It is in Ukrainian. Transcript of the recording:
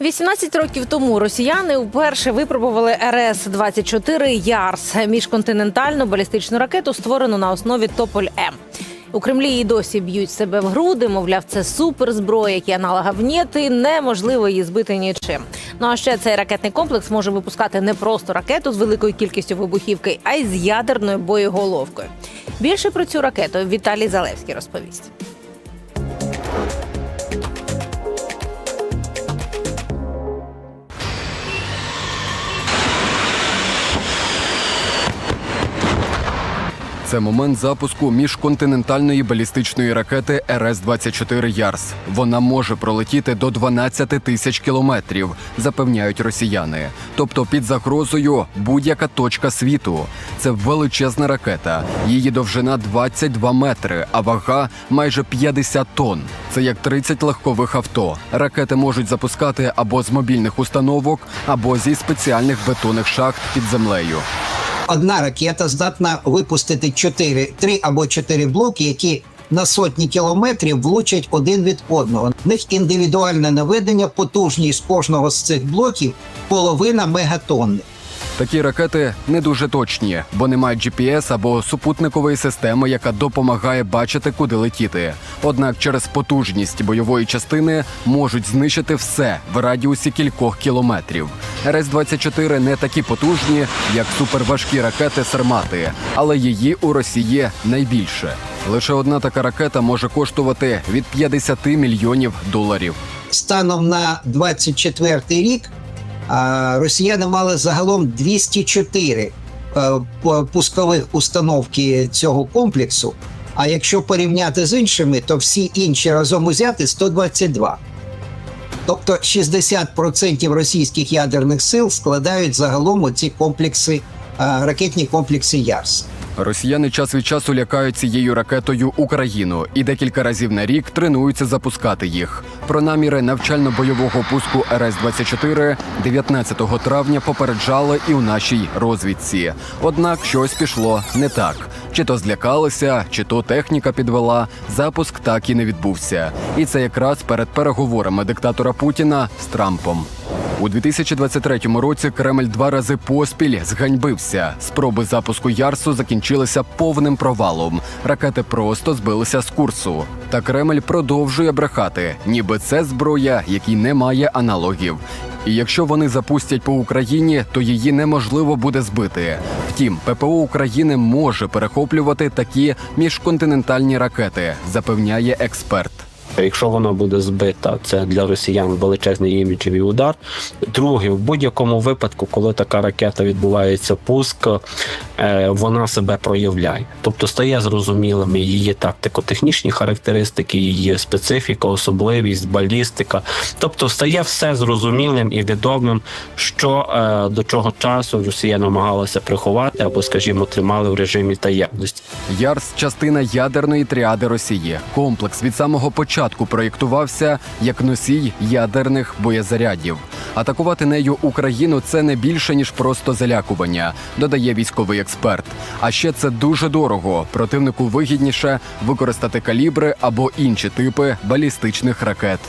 18 років тому росіяни вперше випробували РС-24 Ярс міжконтинентальну балістичну ракету, створену на основі Тополь М. У Кремлі і досі б'ють себе в груди. Мовляв, це суперзброя, які аналогів нет, і неможливо її збити нічим. Ну а ще цей ракетний комплекс може випускати не просто ракету з великою кількістю вибухівки, а й з ядерною боєголовкою. Більше про цю ракету Віталій Залевський розповість. Це момент запуску міжконтинентальної балістичної ракети РС-24 Ярс. Вона може пролетіти до 12 тисяч кілометрів, запевняють росіяни. Тобто під загрозою будь-яка точка світу. Це величезна ракета. Її довжина 22 метри, а вага майже 50 тонн. Це як 30 легкових авто. Ракети можуть запускати або з мобільних установок, або зі спеціальних бетонних шахт під землею. Одна ракета здатна випустити 4, 3 або 4 блоки, які на сотні кілометрів влучать один від одного. В них індивідуальне наведення, потужність кожного з цих блоків половина мегатонни. Такі ракети не дуже точні, бо не мають GPS або супутникової системи, яка допомагає бачити, куди летіти. Однак через потужність бойової частини можуть знищити все в радіусі кількох кілометрів. РС-24 не такі потужні, як суперважкі ракети Сармати, але її у Росії найбільше. Лише одна така ракета може коштувати від 50 мільйонів доларів. Станом на 24 рік а, росіяни мали загалом 204 е, пускових установки цього комплексу. А якщо порівняти з іншими, то всі інші разом узяти 122. Тобто 60% російських ядерних сил складають загалом оці комплекси, е, ракетні комплекси Ярс. Росіяни час від часу лякають цією ракетою Україну і декілька разів на рік тренуються запускати їх. Про наміри навчально-бойового пуску РС-24 19 травня попереджали і у нашій розвідці. Однак щось пішло не так. Чи то злякалися, чи то техніка підвела. Запуск так і не відбувся. І це якраз перед переговорами диктатора Путіна з Трампом. У 2023 році Кремль два рази поспіль зганьбився. Спроби запуску Ярсу закінчилися повним провалом. Ракети просто збилися з курсу. Та Кремль продовжує брехати, ніби це зброя, якій немає аналогів. І якщо вони запустять по Україні, то її неможливо буде збити. Втім, ППО України може перехоплювати такі міжконтинентальні ракети, запевняє експерт. Якщо вона буде збита, це для росіян величезний іміджевий удар. Друге, в будь-якому випадку, коли така ракета відбувається пуск, е, вона себе проявляє. Тобто стає зрозумілими її тактико-технічні характеристики, її специфіка, особливість, балістика. Тобто стає все зрозумілим і відомим, що е, до чого часу Росія намагалася приховати або, скажімо, тримали в режимі таємності. Ярс частина ядерної тріади Росії. Комплекс від самого початку проєктувався як носій ядерних боєзарядів. Атакувати нею Україну це не більше ніж просто залякування, додає військовий експерт. А ще це дуже дорого. Противнику вигідніше використати калібри або інші типи балістичних ракет.